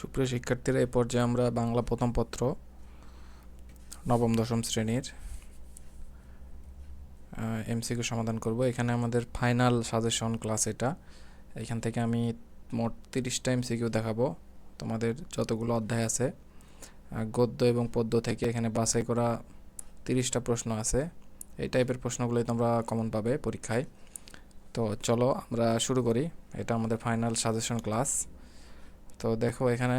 সুপ্রিয় শিক্ষার্থীরা, এ পর্যায়ে আমরা বাংলা প্রথম পত্র, নবম, দশম শ্রেণির এমসিকিউ সমাধান করব। এখানে আমাদের ফাইনাল সাজেশন ক্লাস এটা। এখান থেকে আমি মোট তিরিশটা এমসিকিউ দেখাবো। তোমাদের যতগুলো অধ্যায় আছে গদ্য এবং পদ্য থেকে এখানে বাছাই করা তিরিশটা প্রশ্ন আছে। এই টাইপের প্রশ্নগুলোই তোমরা কমন পাবে পরীক্ষায়। তো চলো আমরা শুরু করি। এটা আমাদের ফাইনাল সাজেশন ক্লাস তো দেখো এখানে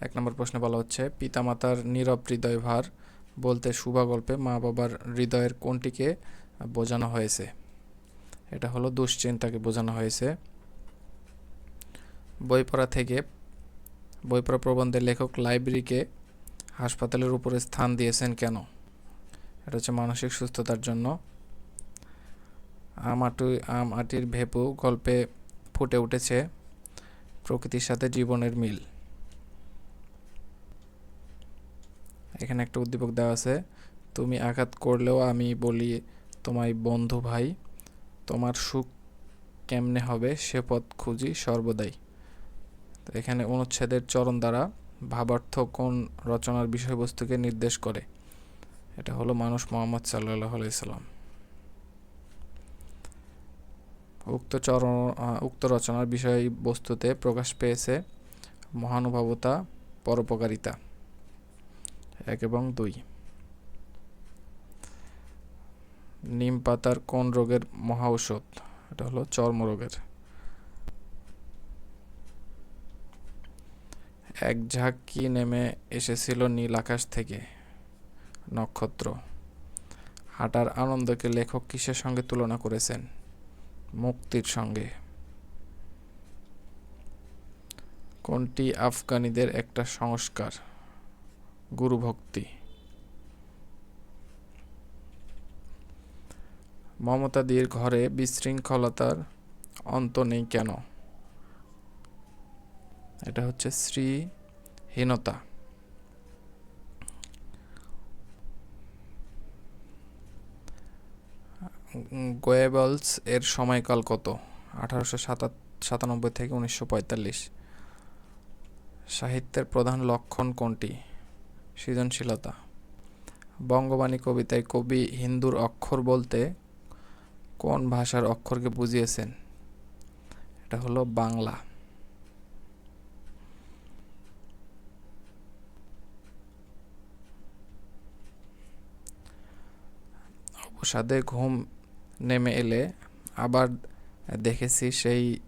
এক নম্বর প্রশ্নে বলা হচ্ছে, পিতামাতার নীরব হৃদয় ভার বলতে শুভা গল্পে মা বাবার হৃদয়ের কোনটিকে বোঝানো হয়েছে? এটা হলো দুশ্চিন্তাকে বোঝানো হয়েছে। বই পড়া থেকে বই পড়া প্রবন্ধের লেখক লাইব্রেরিকে হাসপাতালের উপরে স্থান দিয়েছেন কেন? এটা হচ্ছে মানসিক সুস্থতার জন্য। আম আটু আম আটির ভেপু গল্পে ফুটে উঠেছে। প্রকৃতির সাথে জীবনের মিল। এখানে একটা উদ্দীপক দেওয়া আছে, তুমি আঘাত করলেও আমি বলি, তোমায় বন্ধু ভাই, তোমার সুখ কেমনে হবে সে পথ খুঁজি সর্বদাই। তো এখানে অনুচ্ছেদের চরণ দ্বারা ভাবার্থ কোন রচনার বিষয়বস্তুকে নির্দেশ করে? এটা হলো মানুষ মোহাম্মদ সাল্লাহ আলাইসাল্লাম উক্ত চরণ উক্ত রচনার বিষয়বস্তুতে প্রকাশ পেয়েছে মহানুভবতা, পরোপকারিতা। এক এবং দুই। নিম পাতার কোন রোগের মহা ঔষধ? এটা হলো চর্মরোগের এক ঝাঁক কি নেমে এসেছিল নীল আকাশ থেকে, নক্ষত্র। হাঁটার আনন্দকে লেখক কিসের সঙ্গে তুলনা করেছেন? মুক্তির সঙ্গে। কোনটি আফগানিদের একটা সংস্কার? গুরুভক্তি। মমতাদির ঘরে বিশৃঙ্খলতার অন্ত নেই কেন? এটা হচ্ছে শ্রীহীনতা। গোয়েবলস এর সময়কাল কত? আঠারোশো সাতানব্বই থেকে উনিশশো পঁয়তাল্লিশ। সাহিত্যের প্রধান লক্ষণ কোনটি? সৃজনশীলতা। বঙ্গবাণী কবিতায় কবি হিন্দুর অক্ষর বলতে কোন ভাষার অক্ষরকে বুঝিয়েছেন? এটা হলো বাংলা। অবসাদে ঘুম নেমে এলে আবার দেখেছি সেই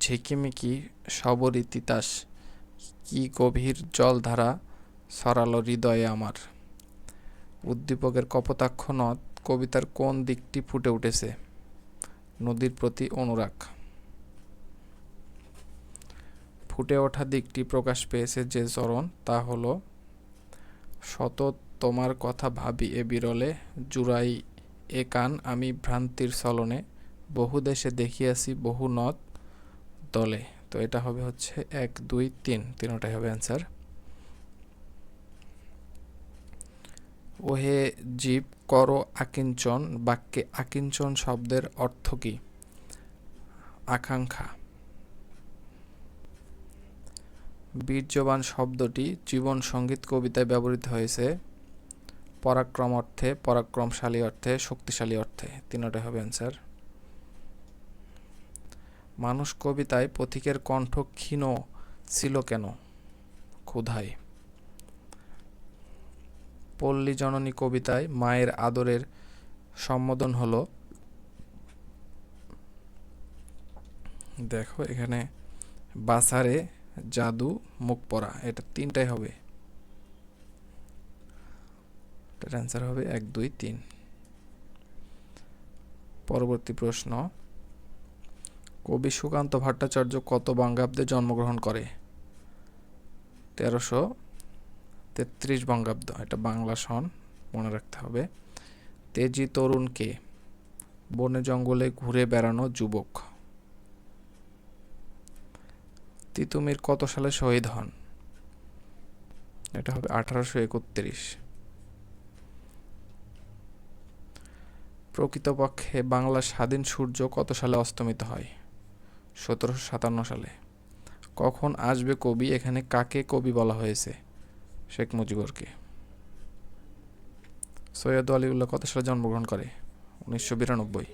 ঝিকিমিকি সবরী তিতাস। কি গভীর জলধারা সরালো হৃদয়ে আমার। উদ্দীপকের কপোতাক্ষ কবিতার কোন দিকটি ফুটে উঠেছে? নদীর প্রতি অনুরাগ। ফুটে ওঠা দিকটি প্রকাশ পেয়েছে যে চরণ, তা হলো শত তোমার কথা ভাবি এ বিরলে জুড়াই এ কান আমি ভ্রান্তির চলনে, বহু দেশে দেখিয়াছি, বহু নদ দলে। তো এটা হবে হচ্ছে এক, দুই, তিন। তিনটাই হবে অ্যান্সার ওহে জীব, কর আকিঞ্চন, বাক্যে আকিঞ্চন শব্দের অর্থ কি? আকাঙ্ক্ষা। বীর্যবান শব্দটি জীবন সংগীত কবিতায় ব্যবহৃত হয়েছে। পরাক্রম অর্থে, পরাক্রমশালী অর্থে, শক্তিশালী অর্থে। তিনটাই হবে অ্যান্সার মানুষ কবিতায় পথিকের কণ্ঠ ক্ষীণ ছিল কেন? ক্ষুধায়। পল্লী জননী কবিতায় মায়ের আদরের সম্বোধন হলো, দেখো এখানে, বাসারে জাদু মুখ পরা, এটা তিনটাই হবে। এটার অ্যান্সার হবে এক, দুই, তিন। পরবর্তী প্রশ্ন, কবি সুকান্ত ভট্টাচার্য কত বঙ্গাব্দে জন্মগ্রহণ করে? তেরোশো তেত্রিশ বঙ্গাব্দ, এটা বাংলা সন, মনে রাখতে হবে। তেজি তরুণকে বনে জঙ্গলে ঘুরে বেড়ানো যুবক। তিতুমির কত সালে শহীদ হন? এটা হবে আঠারোশো একত্রিশ। প্রকৃতপক্ষে বাংলার স্বাধীন সূর্য কত সালে অস্তমিত হয়? সতেরোশো সাতান্ন সালে। কখন আসবে কবি? এখানে কাকে কবি বলা হয়েছে? শেখ মুজিবুরকে। সৈয়দ আলিউল্লাহ কত সালে জন্মগ্রহণ করে? উনিশশো বিরানব্বই।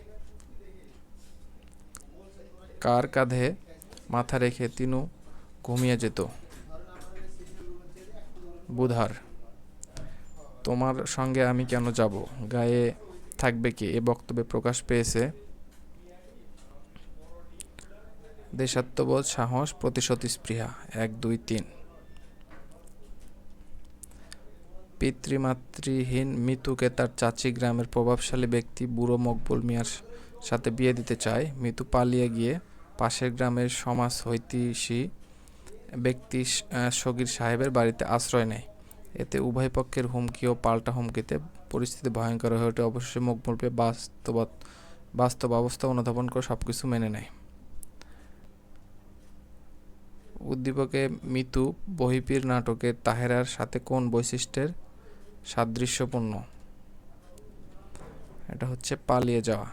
কার কাঁধে মাথা রেখে তিনু ঘুমিয়ে যেত? বুধার। তোমার সঙ্গে আমি কেন যাব? গায়ে থাকবে কি? এ বক্তব্যে প্রকাশ পেয়েছে, দেশাত্মবোধ, সাহস প্রতিশোধ স্পৃহা এক, দুই, তিন। পিতৃমাতৃহীন মিতুকে তার চাচি গ্রামের প্রভাবশালী ব্যক্তি বুড়ো মকবুল মিয়ার সাথে বিয়ে দিতে চায়। মিতু পালিয়ে গিয়ে পাশের গ্রামের সমাজ হৈতিষী ব্যক্তি সগীর সাহেবের বাড়িতে আশ্রয় নেয়। এতে উভয় পক্ষের হুমকি ও পাল্টা হুমকিতে পরিস্থিতি ভয়ঙ্কর হয়ে ওঠে। অবশেষে মকবুল পেয়ে বাস্তব বাস্তব অবস্থা অনুধাবন করে সব কিছু মেনে নেয়। উদ্দীপকে মিতু বহিপীর নাটকে তাহেরার সাথে কোন বৈশিষ্ট্যের সাদৃশ্যপূর্ণ? এটা হচ্ছে পালিয়ে যাওয়া।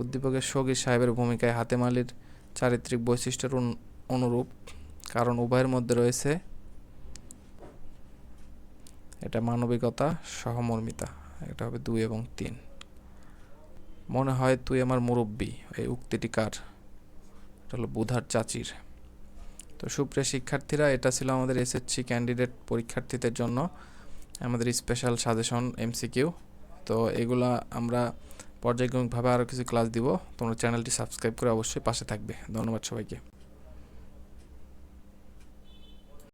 উদ্দীপকের সগীর সাহেবের ভূমিকায় হাতেম আলীর চারিত্রিক বৈশিষ্ট্যের অনুরূপ, কারণ উভয়ের মধ্যে রয়েছে এটা মানবিকতা, সহমর্মিতা। এটা হবে দুই এবং তিন। মনে হয় তুই আমার মুরব্বী। এই উক্তিটি কার? এটা হলো বুধার চাচির। তো সুপ্রিয় শিক্ষার্থীরা, এটা ছিল আমাদের এসএসসি ক্যান্ডিডেট পরীক্ষার্থীদের জন্য আমাদের স্পেশাল সাজেশন এমসিকিউ তো এগুলা আমরা পর্যায়ক্রমিকভাবে আরও কিছু ক্লাস দিব। তোমরা চ্যানেলটি সাবস্ক্রাইব করে অবশ্যই পাশে থাকবে। ধন্যবাদ সবাইকে।